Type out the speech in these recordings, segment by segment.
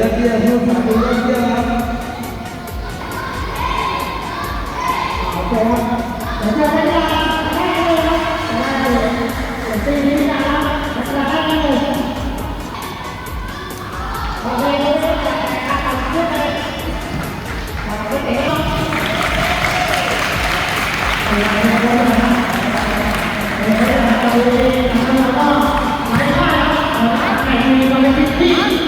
ยอดเยี่ยมผู้สาประตูยอดเยี่ยมครับขอบคุณครับผมจะพยายามให้เลยครับได้เลยปีนี้นะครับจะได้เลยโอเคครับตัด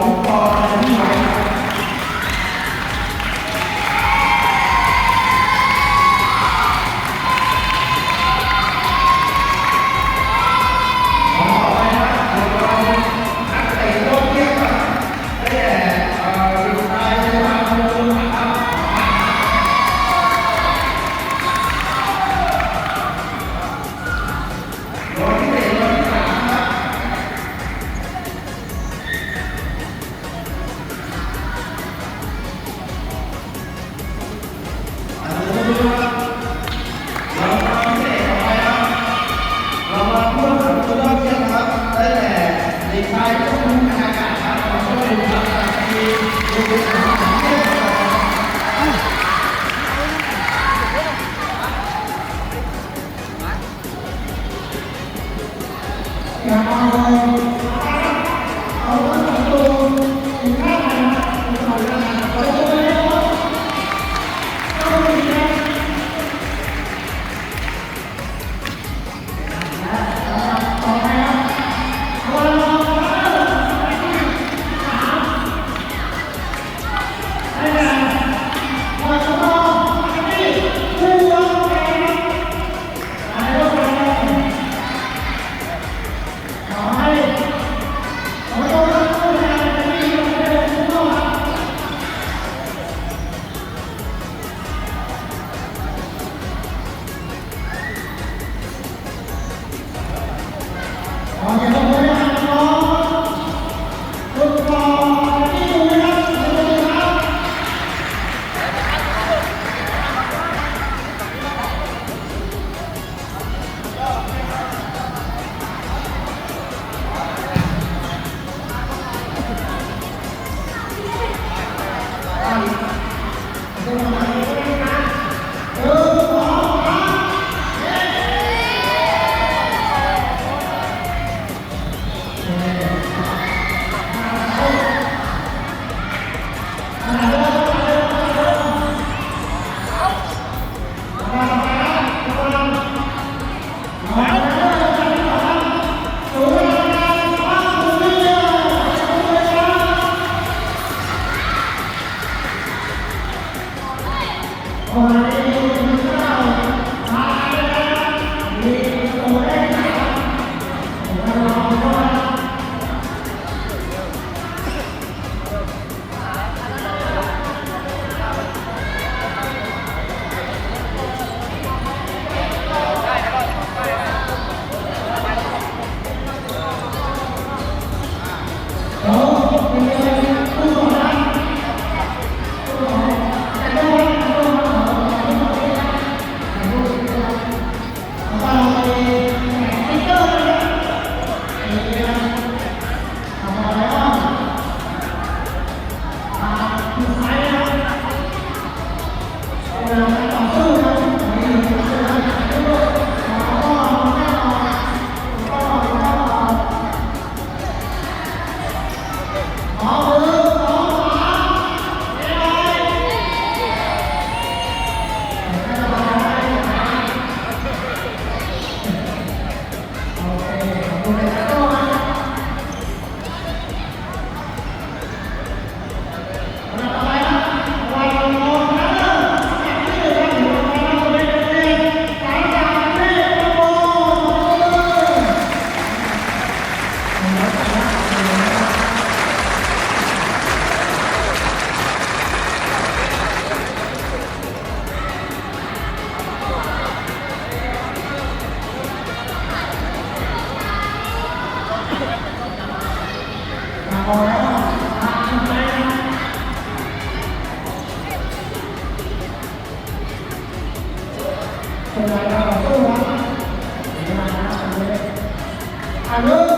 เ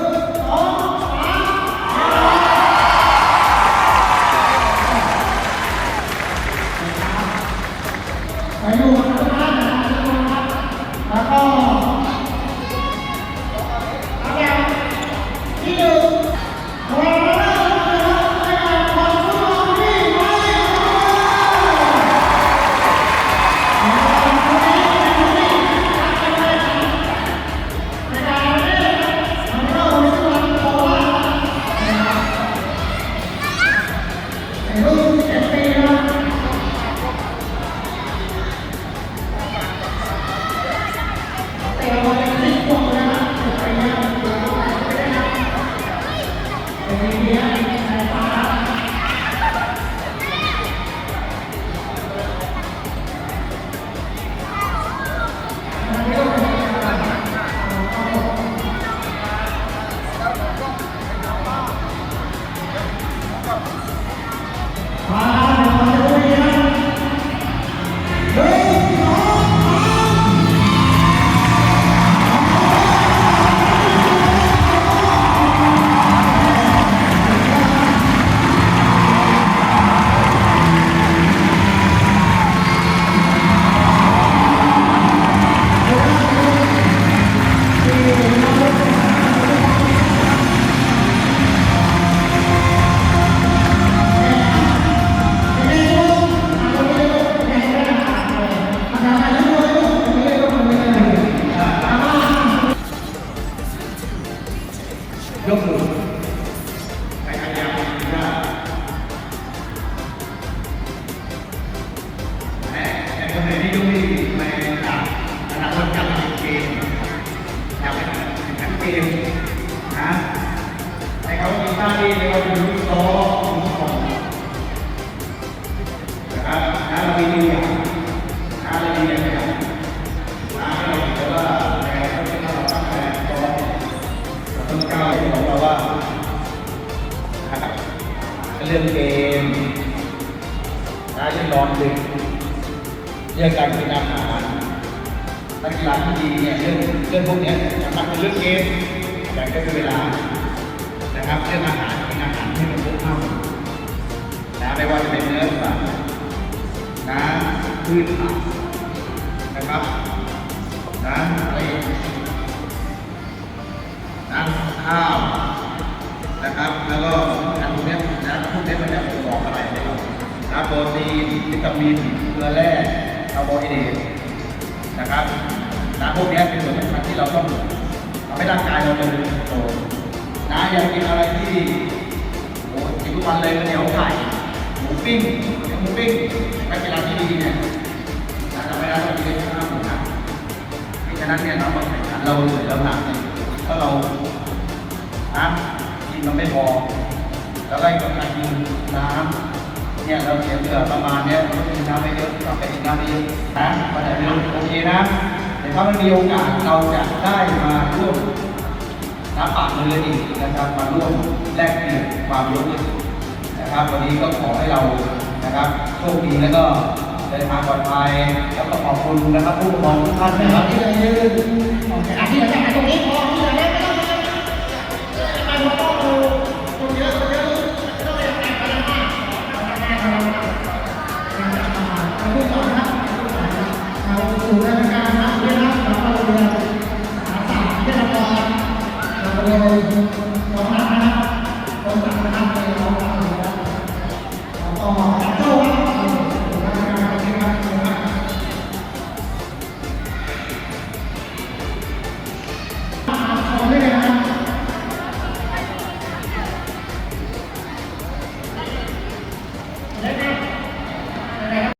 เรื่องเกมนะเรื่องนอนดึกเรื่องการกินอาหารนักกีฬาที่ดีเนี่ยเรื่องเรื่องพวกเนี้ยสำคัญเป็นเรื่องเกมแต่ก็คือเวลานะครับเรื่องอาหารกินอาหารที่มันครบถ้วนนะไม่ว่าจะเป็นเนื้อสัตว์นะพืชผักนะครับนะอะไรน้ำข้าวนะครับ แล้วก็อันพวกเนี้ย พวกเนี้มันจะบ่งบอกอะไรให้เรานะโปรตีนวิตามินเกลือแร่คาร์โบไฮเดรตนะครับนะพวกนี้เป็นส่วนสำคัญที่เราต้องทำให้ร่างกายเราเจริญเติบโตนะอย่ากินอะไรที่โอ้กินทุกวันเลยเนียวไข่หมูปิ้งหมูปิ้งนักกีฬาที่ดีเนี่ยนะทำให้เราต้องกินข้าวหมูนะเพราะฉะนั้นเนี่ยเราต้องแข่งขันเราเหนื่อยเราหนักเนี่ยถ้าเราน้ำกินมันไม่พอ แล้วไล่กับการกินน้ำเนี่ยเราเสียเหงื่อประมาณเนี้ยเรากินน้ำไม่เยอะต้องไปน้ำไม่เยอะนะมาแต่เดิมโอเคนะแต่ถ้ามันมีโอกาสเราจะได้มาร่วมน้ำปากมืออีกนะครับมาร่วมแลกเปลี่ยนความรู้นะครับวันนี้ก็ขอให้เรานะครับโชคดีแล้วก็เดินทางปลอดภัยแล้วก็ขอบคุณนะครับผู้ปกครองทุกท่านนะครับที่ได้ยื่น